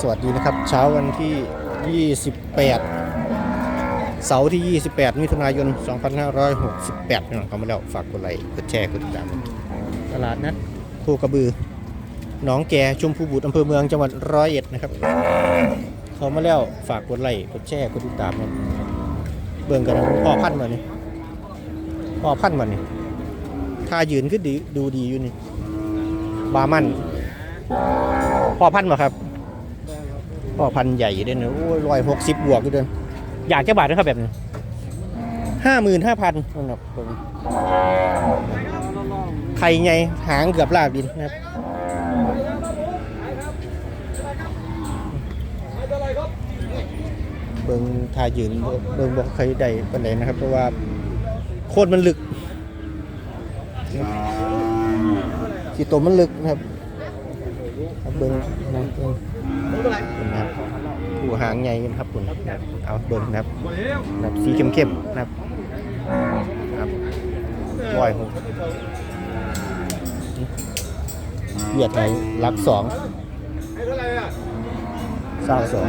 สวัสดีนะครับ เช้าวันที่ 28 เสาร์ที่ 28 มิถุนายน 2568พี่น้องเข้ามาแล้วฝากกดไลค์กดแชร์กดติดตามตลาดนัดโคกระบือหนองแกชุมพูบุตรอำเภอเมืองจังหวัดร้อยเอ็ดนะครับเข้ามาแล้วฝากกดไลค์กดแชร์กดติดตามนะเบิ่งกันนะพ่อพันธุ์มานี่พ่อพันธุ์มานี่ถ้ายืนขึ้นดีดูดีอยู่นี่บามันพ่อพันธุ์มาครับ พ่อพันธุ์ใหญ่เด่นโอ้ยร้อยหกสิบบวกอยู่เดินอยากจะบาทนะครับแบบนี้ห้าหมื่นห้าพันนะครับผมไข่ไงหางเกือบลากดินนะครับเบิ่งทายืนเบิ่งบอกใครได้ปันไหนนะครับ เพราะว่าโคตรมันลึกขีตัวมันลึกนะครับครับเบิ่งนะเบิ่ง นะครับผู้หางใหญ่นะครับคุณนะครับเอาเบิ้งนะครับนะครับสีเข้มๆนะครับครับร้อยหกเวียดไทยรับสองเศร้าสอง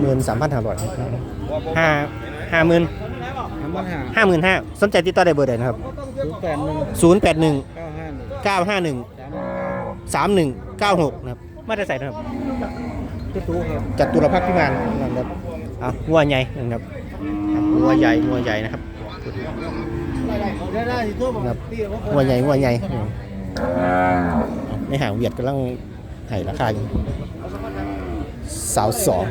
หมื่นสามพันห้าร้อยห้าห้าหมื่นทำปัญหาห้าหมื่นห้าสนใจติดต่อได้เบอร์ใดนะครับศูนย์แปดหนึ่งศูนย์แปดหนึ่งเก้าห้าหนึ่ง เก้าห้าหนึ่งสามหนึ่งสามหนึ่งเก้าหกนะครับมาได้ใส่นะครับตุ๊ตู้ครับจัดตุรพักษ์พิมานนะครับอะงัวใหญ่นะครับครับงัวใหญ่งัวใหญ่นะครับได้ได้ที่ทั่วครับงัวใหญ่งัวใหญ่ในหางเวียดกำลังไห่ราคาอยู่สาวสอง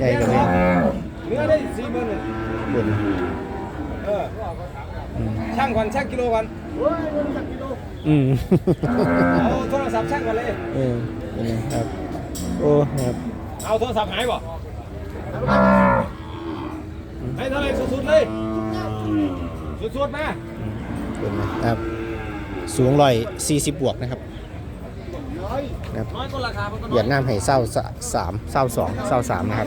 ใหญ่กับแม่ เนื้อได้สี่หมื่นบนเอออืมช่างก่อนช่างกิโลก่อนอืมเอาโทรศัพท์ช่างก่อนเลย เออเป็นไงครับ โอ้ครับเอาโทรศัพท์หายบ่ให้เท่าไหรสุดๆเลย สุดๆมาเป็นไงครับ สูงร้อยสี่สิบบวกนะครับนะครับน้อยก็ราคามันก็น้เวีอยยดนามให้เศร้าสะสามเศร้าสองเศร้าสามนะครับ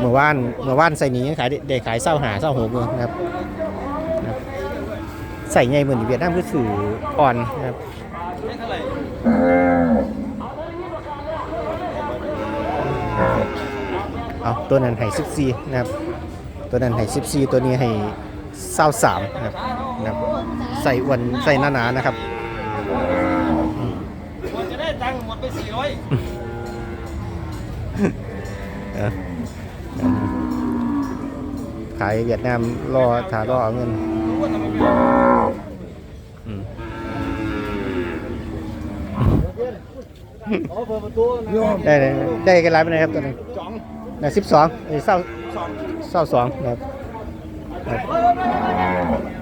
เมื่อวานเมื่อวานใส่นี้ยังขายได้ได้ขายเศร้าหาเศร้าหกเลยนะครับนะครับใส่ไงเหมือนเวียดนามก็ถืออ่อนนะครับให้เท่าไหร่เอาตัวนั้นให้สิบสี่นะครับ ตัวนั้นให้สิบสี่ตัวนี้ให้เศร้าสามนะครับนะครับ ใส่อ้วนใส่หนาๆนะครับควรจะได้ตังค์หมดไปสี่ร้อยเออ ขายเวียดนามรอถารอเอาเงินรู้ว่าทำไมไม่อืมเอาเปิดประตูได้เลยได้กันไรไปไหนครับตัวนี้จ่องนะสิบสองเศร้าสองเศร้าสองนะครับครับ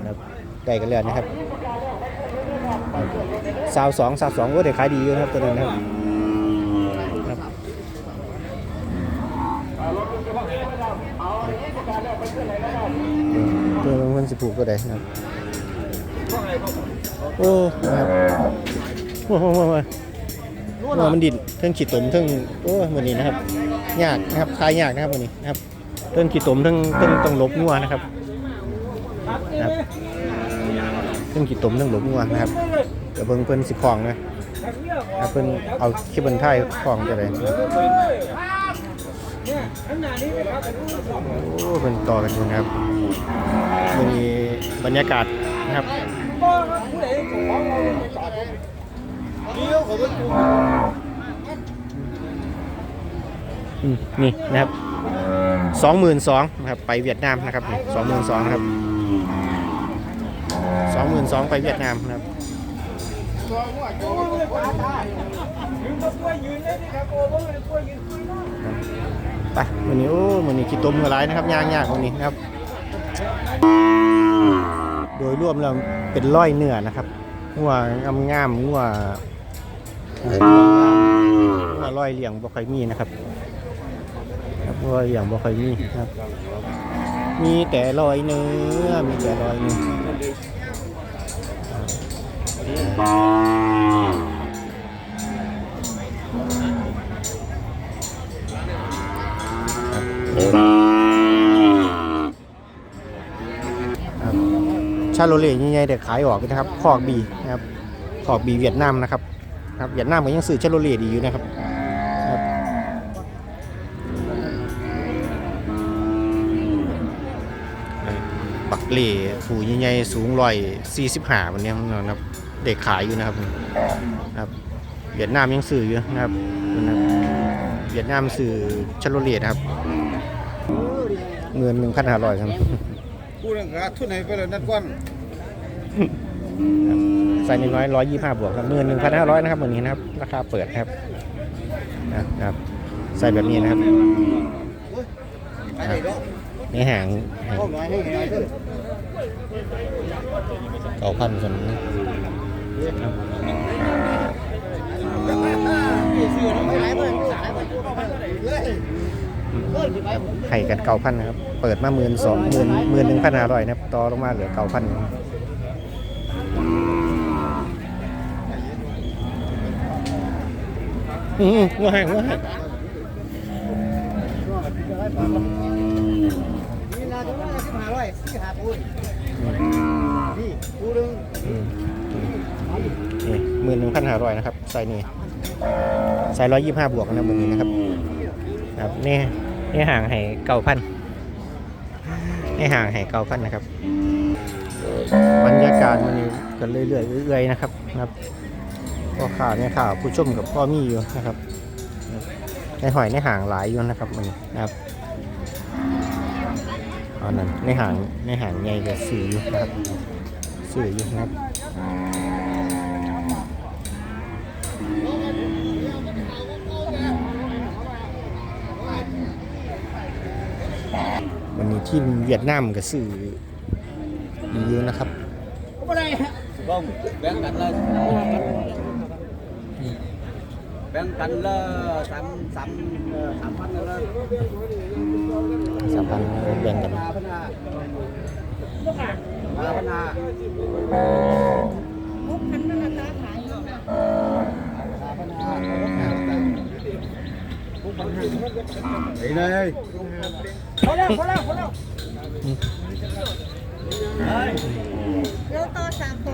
ครับได้กันแล้วนะครับสาวสองสาวสองก็ได้ขายดีอยู่นะครับตัวนั้นนะครับครับ ตัวมันสิผูกก็ได้นะครับโอ้นะครับโอ้โหโอ้โหโอ้โหว่ามันดินเทิงขีดตมเทิงโอ้วันนี้นะครับยากนะครับคลายยากนะครับวันนี้นะครับเทิงขีดตมเทิงเทิงต้องลบงัวนะครับนะครับเทิงขีดตมเทิงลบงัวนะครับเดี๋ยวเบิ่งเพิ่นสิคลองนะครับเพิ่นเอาคลิปบันท้ายคลองจะได้ โอ้เพิ่นต่อกันดูนะครับมีบรรยากาศนะครับอืมนี่นะครับสองหมื่นสองนะครับไปเวียดนามนะครับสองหมื่นสองครับสองหมื่นสองไปเวียดนามนะครับไปวันนี้โอ้วันนี้ขี้ต้มกระไรนะครับย่างยากวันนี้นะครับ โดยรวมแล้วเป็นร้อยเนื้อนะครับงัวงามๆงัวงัวร้อยเหลี่ยงบ่ค่อยมีนะครับครับเพราะว่ยงบ่ค่อยมีครับ มีแต่รอยเนื้อมีแต่รอยเนื้อ ชาโลเล่ใหญ่ๆเด็กขายออกนะครับคอกบีนะครับคอกบีเวียดนามนะครับครับเวียดนามก็ยังซื้อชาโลเล่ดีอยู่นะครับครับบักเล่ผูใหญ่ๆสูงร้อยสี่สิบห้าวันนี้นะครับเด็กขายอยู่นะครับครับเวียดนามยังซื้ออยู่นะครับนะครับเวียดนามซื้อชาโลเล่นะครับเงินหนึ่งพันห้าร้อยครับ กูนั่งขาดทุนให้ไปเลยนัดก่อนใส่น้อยร้อยยี่ห้าบวกครับหมื่นหนึ่งพันห้าร้อยนะครับวันนี้นะครับ ราคาเปิดนะครับนะครับใส่แบบนี้นะครับไปไหนเนาะนี่ห่างห่างห้องน้อยให้น้อยเด้อเก้าพันคนซื้อไม่หลายเบิ่ ไข่กันเก้าพันนะครับ เปิดมาหมื่นสองหมื่นหมื่นหนึ่งพันห้าร้อยนะครับ ต่อลงมาเหลือเก้าพันอืมว่างงัวห่างนี่นาจะว่าสิบห้าร้อยสี่ห้าปูนนี่ปูนึงหมื่นหนึ่งพันห้าร้อยนะครับใส่นี่ใส่ร้อยยี่ห้าบวกนะวันนี้นะครับ ครับนี่นี่ห่างให้เก้าพันนี่ห่างให้เก้าพันนะครับบรรยากาศมันนี้กันเรื่อยๆเรื่อยๆนะครับนะครับพ่อข่าวเนี่ยข่าวผู้ชมกับพ่อมีอยู่นะครับในหอยในห่างหลายอยู่นะครับมันนะครับอันนั้นในห่างในห่างใหญ่กับสื่ออยู่นะครับสื่ออยู่นะครับ นนี้ที่เวียดนามกับสื่อดีอยู่นะครับบ่ได้บ้องแบ่งกันเลยแบ่งกันเลยสามสามสามพันเลยสามพันแบ่งกันมาพันห้ามาพันห้ามุกพันธุ์ราคาขายไปเลย พอแล้วพอแล้วพอแล้วโลโตสามโต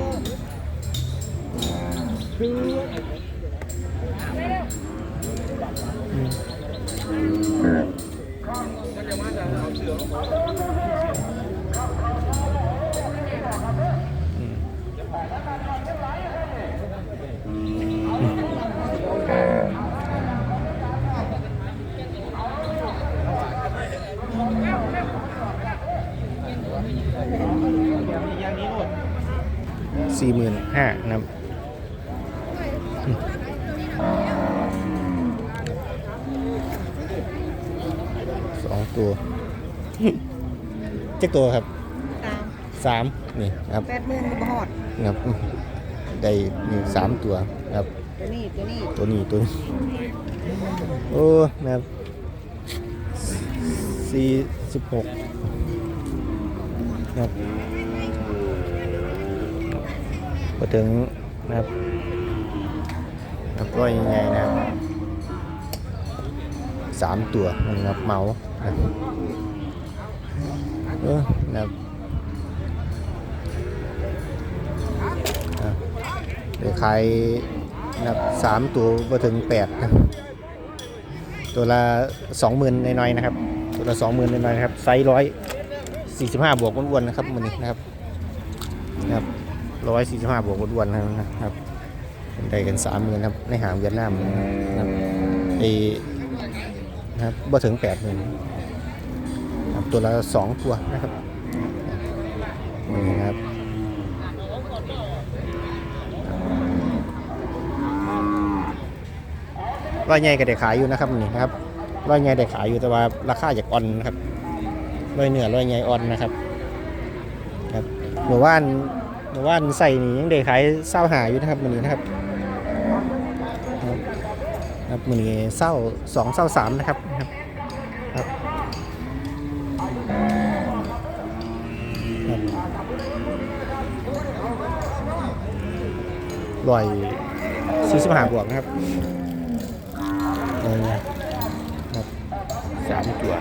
สี่หมื่นห้านะครับ สองตัวเจ๊กตัวครับสามสามนี่ครับแปดหมื่นบาทนะครับได้นี่สามตัวนะครับ ตัวนี้ ตัวนี้ ตัวนี้ ตัวนี้ โอ้นะครับสี่สิบหกนะครับ พอถึงนะครับนะครับก็ยังไงนะครับสามตัวนะครับเมาส์นะครับเออนะครับเดี๋ยวขายนะครับสามตัวพอถึงแปดนะตัวละสองหมื่นน้อยๆนะครับ ตัวละสองหมื่นน้อยๆนะครับไซส์ร้อยสี่สิบห้าบวกอ้วนๆนะครับมันนี้นะครับนะครับ ร้อยสี่สิบห้าบวกอ้วนนะครับได้กันสามหมื่นครับในหางเวียดนามนะครับไอนะครับบ่ถึงแปดหมื่นครับตัวละสองตัวนะครับนี่นะครับร้อยใหญ่ก็ได้ขายอยู่นะครับนี่นะครับร้อยใหญ่ได้ขายอยู่แต่ว่าราคาจากออนนะครับร้อยเหนือร้อยใหญ่อ่อนนะครับครับหมู่บ้าน หมู่บ้านใส่นี่ยังได้ขายเศร้าหาอยู่นะครับมือนี้นะครับครับมือนี้เศร้าสองเศร้าสามนะครับครับครับครับร้อยสี่สิบห้าบวกนะครับเออครับสามตัว